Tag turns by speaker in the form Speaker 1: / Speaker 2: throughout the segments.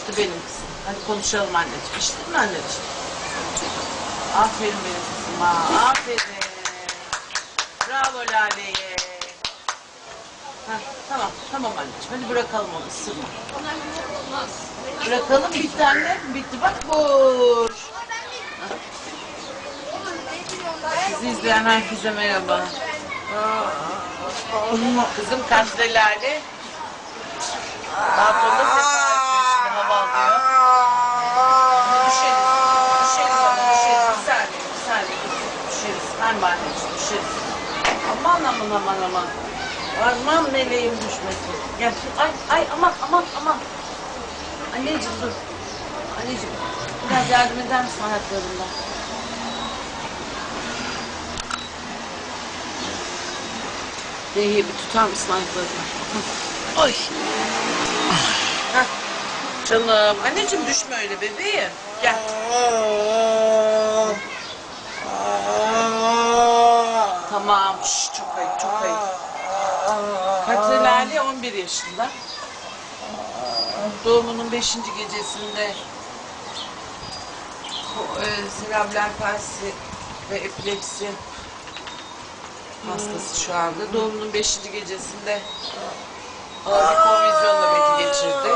Speaker 1: İşte benim kızım. Hadi konuşalım anneciğim. İşte mi anneciğim? Aferin benim kızıma. Aferin. Bravo Lale'ye. Heh, tamam, tamam anneciğim. Hadi bırakalım onu ısırma. Bırakalım bitti anne. Bitti bak boş. Bizi izleyen herkese merhaba. Kızım kaçta Lale? Balkonda sefa Anneciğim düşeriz. Aman aman aman aman. Aman meleğim düşmesin. Gel. Ay ay aman aman aman. Anneciğim dur. Anneciğim biraz yardım eder misin ayaklarımda? Dehiye bir tutar mısın ayaklarımı? Hı. Ay. Canım. Anneciğim düşme öyle bebeğim. Gel. Tamam. Şş, çok ayıp çok ayıp. Katri Lale 11 yaşında. Doğumunun 5. gecesinde e, serebral palsi ve epilepsi hastası şu anda. Doğumunun 5. gecesinde ağır bir konvizyon nöbeti geçirdi.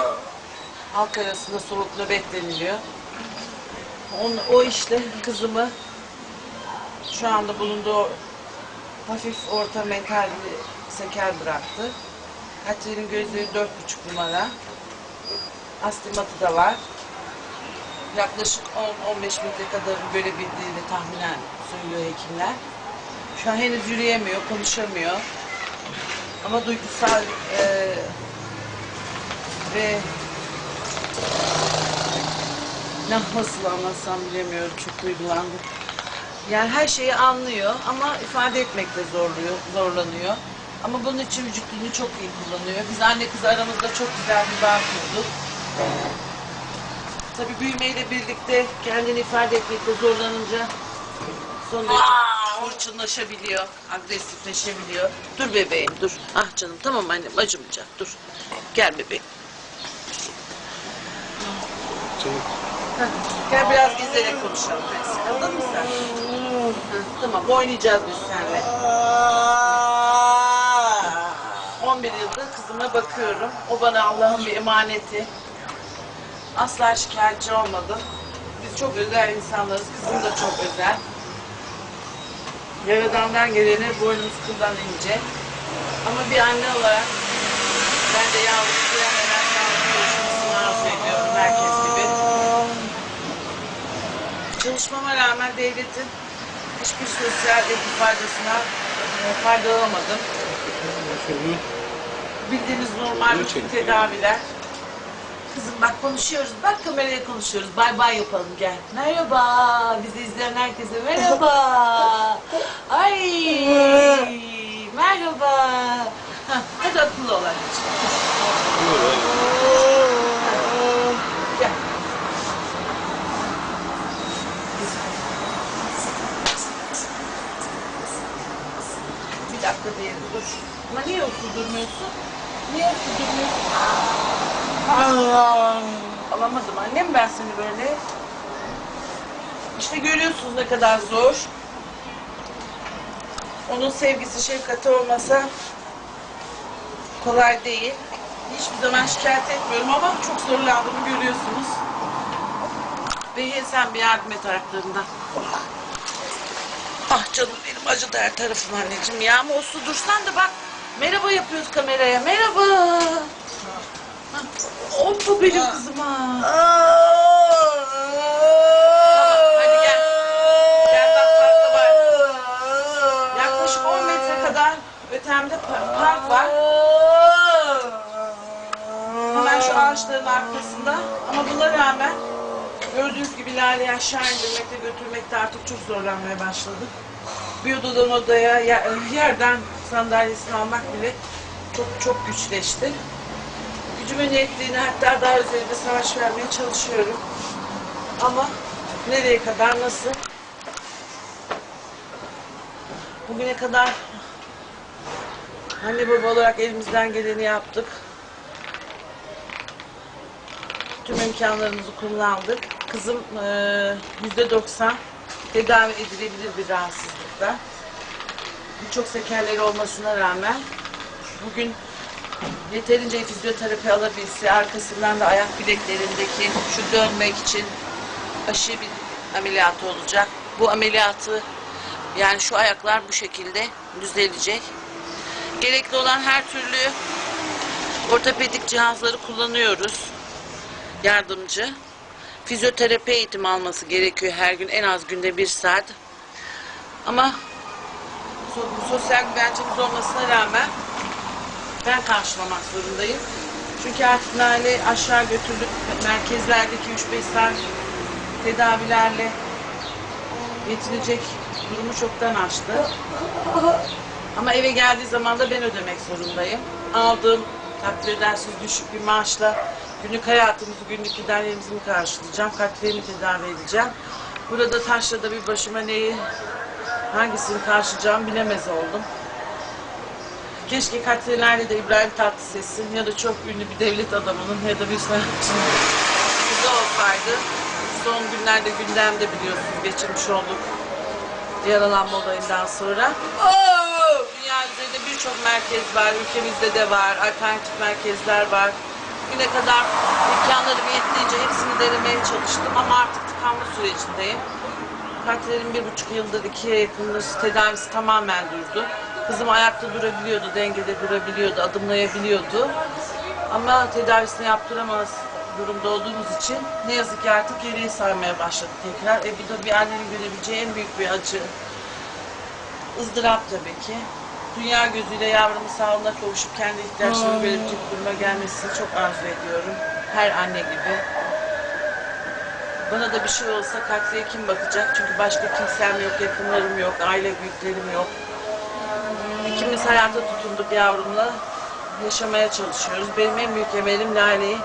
Speaker 1: Halk arasında soluk nöbet deniliyor. On, o işte kızımı şu anda bulunduğu hafif orta mental bir seker bıraktı. Katri'nin gözleri dört buçuk numara. Astigmatı da var. Yaklaşık 10-15 metre kadarını görebildiğini tahminen söylüyor hekimler. Şu an henüz yürüyemiyor, konuşamıyor. Ama duygusal eee ve nasıl anlatsam bilemiyorum. Çok duygulandım. Yani her şeyi anlıyor ama ifade etmekte zorluyor, zorlanıyor. Ama bunun için vücut dilini çok iyi kullanıyor. Biz anne kız aramızda çok güzel bir bağ kurduk. Tabii büyümeyle birlikte kendini ifade etmekte zorlanınca sonra hırçınlaşabiliyor, agresifleşebiliyor. Dur bebeğim dur. Ah canım tamam annem acımayacak dur. Gel bebeğim. Gel biraz gezerek konuşalım. Sıkıldın mı sen? Heh, tamam oynayacağız biz seninle. 11 yıldır kızıma bakıyorum. O bana Allah'ın bir emaneti. Asla şikayetçi olmadım. Biz çok özel insanlarız. Kızım da çok özel. Yaradan'dan geleni boynumuz kıldan ince. Ama bir anne olarak ben de yavrum sağlık görüşmesini arzu ediyorum herkes gibi. Çalışmama rağmen devletin hiçbir sosyal etki faydasına e, faydalanamadım. Bildiğiniz normal tedaviler. Kızım bak konuşuyoruz. Bak kameraya konuşuyoruz. Bay bay yapalım gel. Merhaba. Bizi izleyen herkese merhaba. Ay. Merhaba. Hah, hadi akıllı ol anneciğim. Gel. Bir dakika diyelim dur. Ama niye oturdurmuyorsun? Niye oturdurmuyorsun? Alamadım annem ben seni böyle. İşte görüyorsunuz ne kadar zor. Onun sevgisi, şefkati olmasa kolay değil. Hiçbir zaman şikayet etmiyorum ama çok zorlandığımı görüyorsunuz. Behiye sen bir yardım et ayaklarından. Ah canım benim acıdı her tarafım anneciğim ya. Ama uslu dursan da bak. Merhaba yapıyoruz kameraya. Merhaba. Hoppa benim kızıma. hadi gel. Gel bak parkta var. Yaklaşık 10 metre kadar ötemde pa- park var. Hemen şu ağaçların arkasında. Ama buna rağmen gördüğünüz gibi Lale'yi aşağı indirmekte götürmekte artık çok zorlanmaya başladık. Bir odadan odaya yer- yerden sandalyesini almak bile çok çok güçleşti. Gücümün yettiğini hatta daha üzerinde savaş vermeye çalışıyorum. Ama nereye kadar nasıl? Bugüne kadar anne baba olarak elimizden geleni yaptık. tüm imkanlarımızı kullandık. Kızım eee, %90 tedavi edilebilir bir rahatsızlıkta. Birçok sekerleri olmasına rağmen bugün yeterince fizyoterapi alabilse, arkasından da ayak bileklerindeki şu dönmek için aşı bir ameliyatı olacak. Bu ameliyatı yani şu ayaklar bu şekilde düzelecek. Gerekli olan her türlü ortopedik cihazları kullanıyoruz. Yardımcı. Fizyoterapi eğitimi alması gerekiyor her gün en az günde bir saat. Ama so- sosyal güvencemiz olmasına rağmen ben karşılamak zorundayım. Çünkü artık Nale aşağı götürdük. Merkezlerdeki 3-5 saat tedavilerle yetilecek durumu çoktan aştı. Ama eve geldiği zaman da ben ödemek zorundayım. Aldığım takdir edersiz düşük bir maaşla günlük hayatımızı, günlük giderlerimizi mi karşılayacağım, kalplerimi tedavi edeceğim. Burada taşrada bir başıma neyi, hangisini karşılayacağım bilemez oldum. Keşke katrilerde de İbrahim Tatlıses'in ya da çok ünlü bir devlet adamının ya da bir sanatçının kızı olsaydı. Son günlerde gündemde biliyorsunuz geçirmiş olduk yaralanma olayından sonra. Dünya üzerinde birçok merkez var, ülkemizde de var, alternatif merkezler var. Güne kadar imkanlarım yettiğince hepsini denemeye çalıştım ama artık tıkanma sürecindeyim. Partilerin bir buçuk yıldır, ikiye yakındır tedavisi tamamen durdu. Kızım ayakta durabiliyordu, dengede durabiliyordu, adımlayabiliyordu. Ama tedavisini yaptıramaz durumda olduğumuz için ne yazık ki artık geriye sarmaya başladı tekrar. E bir de bir annenin görebileceği en büyük bir acı, ızdırap tabii ki. Dünya gözüyle yavrumun sağlığına kavuşup kendi ihtiyaçlarını verebilecek duruma gelmesini çok arzu ediyorum. Her anne gibi. Bana da bir şey olsa Katriye kim bakacak? Çünkü başka kimsem yok, yakınlarım yok, aile büyüklerim yok. İkimiz hayata tutunduk yavrumla. Yaşamaya çalışıyoruz. Benim en büyük emelim Lale'yi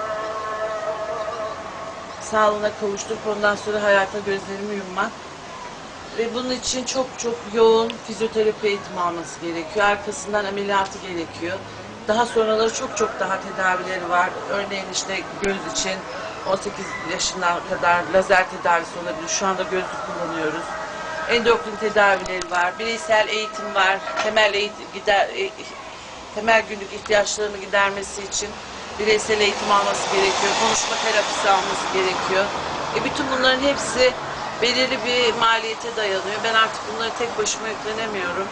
Speaker 1: sağlığına kavuşturup ondan sonra hayata gözlerimi yummak. Ve bunun için çok çok yoğun fizyoterapi eğitimi alması gerekiyor. Arkasından ameliyatı gerekiyor. Daha sonraları çok çok daha tedavileri var. Örneğin işte göz için 18 yaşına kadar lazer tedavisi olabilir. Şu anda gözlük kullanıyoruz. Endokrin tedavileri var. Bireysel eğitim var. Temel eğitim, gider, e- temel günlük ihtiyaçlarını gidermesi için bireysel eğitim alması gerekiyor. Konuşma terapisi alması gerekiyor. E bütün bunların hepsi belirli bir maliyete dayanıyor. Ben artık bunları tek başıma yüklenemiyorum.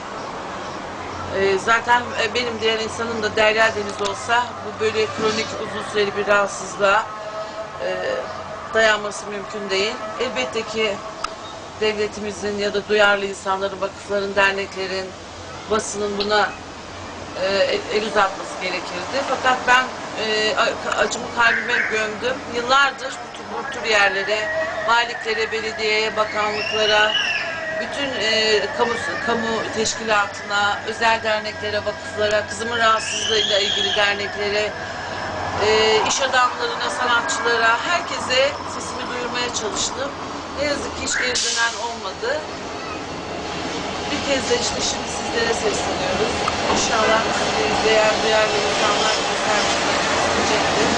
Speaker 1: E, zaten e, benim diğer insanın da derya deniz olsa bu böyle kronik uzun süreli bir rahatsızlığa e, dayanması mümkün değil. Elbette ki devletimizin ya da duyarlı insanların, vakıfların, derneklerin, basının buna e, el- uzatması gerekirdi. Fakat ben e, acımı kalbime gömdüm. Yıllardır bu bu tür yerlere, valiliklere, belediyeye, bakanlıklara, bütün e, kamu, kamu teşkilatına, özel derneklere, vakıflara, kızımın rahatsızlığıyla ilgili derneklere, e, iş adamlarına, sanatçılara, herkese sesimi duyurmaya çalıştım. Ne yazık ki hiç geri dönen olmadı. Bir kez de işte şimdi sizlere sesleniyoruz. İnşallah sizi izleyen duyarlı insanlar bize sahip çıkacaktır.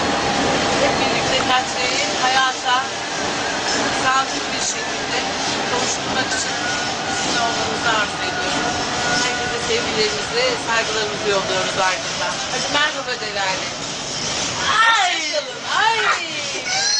Speaker 1: Hep birlikte Katriye'yi hayata sağlıklı bir şekilde kavuşturmak için sizinle olmanızı arzu ediyorum. Herkese sevgilerimizi, saygılarımızı yolluyoruz ardından. Hadi merhaba Delali. ¡Ay!